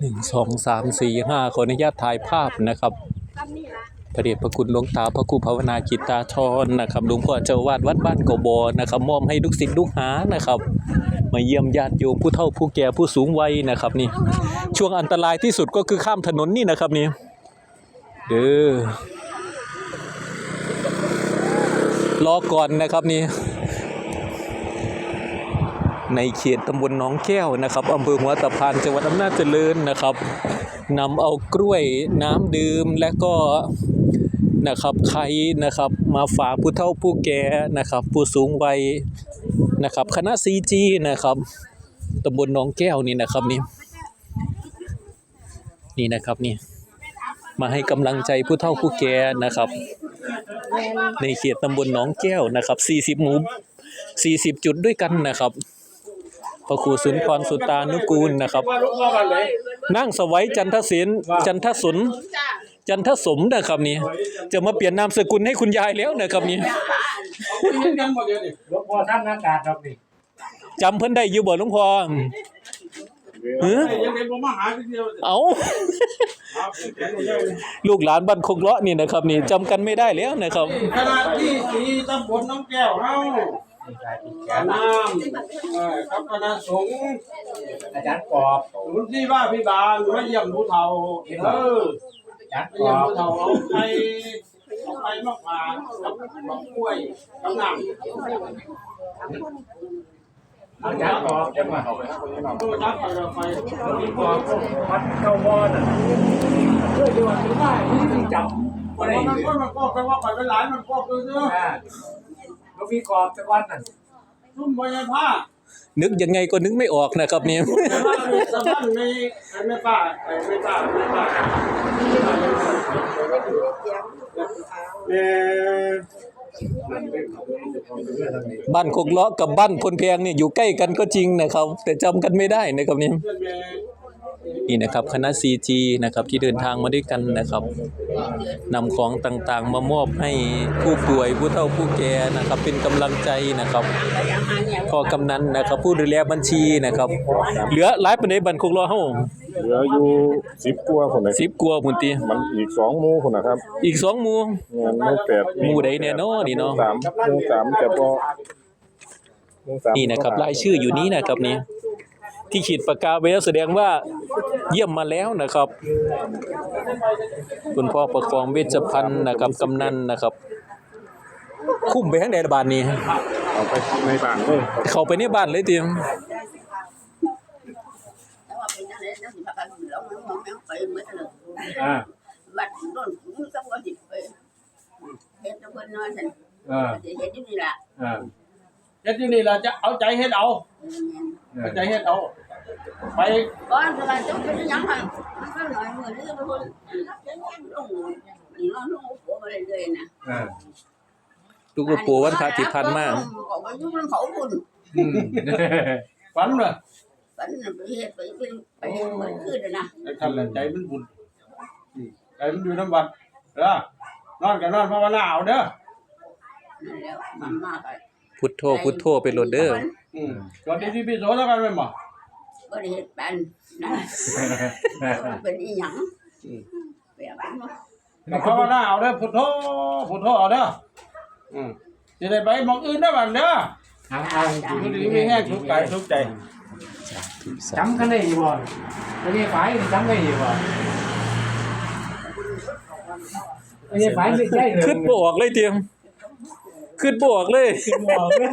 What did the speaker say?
หนึ่งสองสามสี่ห้าขออนุญาตถ่ายภาพนะครับพระเดชพระคุณหลวงตาพระครูภาวนาจิตตาธรนะครับหลวงพ่อเจ้าวาดวัดบ้านกบอนะครับมอบให้ลูกศิษย์ลูกหานะครับ มาเยี่ยมญาติโยมผู้เฒ่าผู้แก่ผู้สูงวัยนะครับนี่ ช่วงอันตรายที่สุดก็คือข้ามถนนนี่นะครับนี่เด้อรอก่อนนะครับนี่ ในเขตตำบลหนองแก้วนะครับอำเภอหัวตะพานจังหวัดอำนาจเจริญนะครับนำเอากล้วยน้ำดื่มและก็นะครับไข่นะครับมาฝากผู้เฒ่าผู้แก่นะครับ ผู้สูงวัยนะครับคณะ CG นะครับตำบลหนองแก้วนี่นะครับนี่นี่นะครับนี่มาให้กำลังใจผู้เฒ่าผู้แก่นะครับ ในเขตตำบลหนองแก้วนะครับ 40 หมู่ 40 จุดด้วยกันนะครับ พระครูสุนทรสุตานุกูลนะครับ นั่งสวัยจันทศิลจันทสนจันทสมนะครับนี่จะมาเปลี่ยนนามสกุลให้คุณยายแล้วนะครับนี่เอาไปยังยังหลวงพ่อท่านอากาศครับนี่จำเพิ่นได้อยู่บ่หลวงพ่อเออไอ้ยังเป็นผมมาหาทีเดียวเอาลยลูกหลานบ้านคงเลาะนี่นะครับ นี่จำกันไม่ได้แล้วนะครับขณะที่สีตำบลน้องแก้วเฮา นี่กายติดแขขนน้ำเอ่อครับคณะสงฆ์อาจารย์กอบศูนที่ว่าพิบาลมาเยี่ยมผู้เฒ่าเอออาจารย์มากเยี่ยอมบผู้เฒ่าเอาไปเอาไปมากกว่ากับมะกล้วยกับน้ำอาจารย์กอบจังหวะตู้รับไปเราไปหลวงพี่กอบวัดเก้าวอนอะเพื่อที่ว่าถึงได้ที่จับมัก็นได้ก็มันก็แปลว่าไปเป็นหลายมันก็คือเนื้อ ลวงพี่กอบจังหวัดนั่นทุ่มไปในผ้านึกยังไงก็นึกไม่ออกนะครับนี่แต่ว่ามีสะพันในไอ้แม่ป้าไอ้แม่ป้าแม่ป้าเอ่อบ้านคงเลาะกับบ้านพลแพงเนี่ยอยู่ใกล้กันก็จริงนะครับ แต่จำกันไม่ได้นะครับนี่เพื่อนแม่ นี่นะครับคณะ CG นะครับที่เดินทางมาด้วยกันนะครับนำของต่างๆ มามอบให้ผู้ป่วยผู้เฒ่าผู้แก่นะครับเป็นกำลังใจนะครับพ่อกำนันนะครับผู้ดูแลบัญชีนะครับ เหลือหลายปานใดบันคงรอเฮาเหลืออยู่สิบกว่าคนนะ10กว่าพุ่นติมันอีกสองหมู่คนนะครับ อีก2หมู่เงินหมู่แปดหมู่ใดเนี่ยเนาะนี่เนาะสามหมู่สามจะพอหมู่สามนี่นะครับรายชื่ออยู่นี้นะครับนี่ ที่ขีดปากกาไว้แล้วแสดงว่าเยี่ยมมาแล้วนะครับ คุณพ่อประคองเวชพันธ์นะครับกำนันนะครับ คุ้มไปทั้งใดละบาทนี้ เอาไปในบ้านเลยเข้าไปในบ้านเลยเตรียมอ่าบัดโดนมึงก็บ่สิไปเฮ็ดแต่เพิ่นนอนซั่นอ่าสิเฮ็ดอยู่นี่ล่ะอ่า เฮ็ดที่นี่เราจะเอาใจเฮ็ดเอาเอาใจเฮ็ดเอาไปก่อนก็ว่าเจ้าเป็นหยังหั่นมันก็หน่อยมื้อนี้ก็เพิ่นลงนี่นอนลงหัวบ่ได้เลยนะอ่าลูกหลวงปู่วันพระที่พันมากก็บ่อยู่นำเขาพุ่นอืม ฝันว่าปันน่ะไปเฮ็ดไปเป็นไปเหมือนคืนน่ะนะไอ้ท่านแหละใจมันบุญอืมใจมันอยู่น้ำวัดเด้อนอนกันนอนภาวนาเอาเด้อนั่นแล้วมันมากอะ พุทโธพุทโธไปโหลดเด้ออืมก่อนที่ที่พี่โสแล้วกันแม่นบ่บ่ได้เฮ็ดปันนะเป็นอีหยังไปเอาปันมากับภาวนาเอาเด้อพุทโธพุทโธเอาเด้ออืมสิได้ไปหมองอื่นได้อบัดเด้อทางอ่างอยู่ดีมีแห้งทุกข์กายทุกข์ใจจำกันได้อยู่บ่ไม่ใช่ฝ่ายจำได้อยู่บ่ไม่ใช่ฝ่ายไม่ใช่เลย ขึ้นบ่ออกเลยเตรียม ขึ้นบวกเลย ขึ้นบวกเลย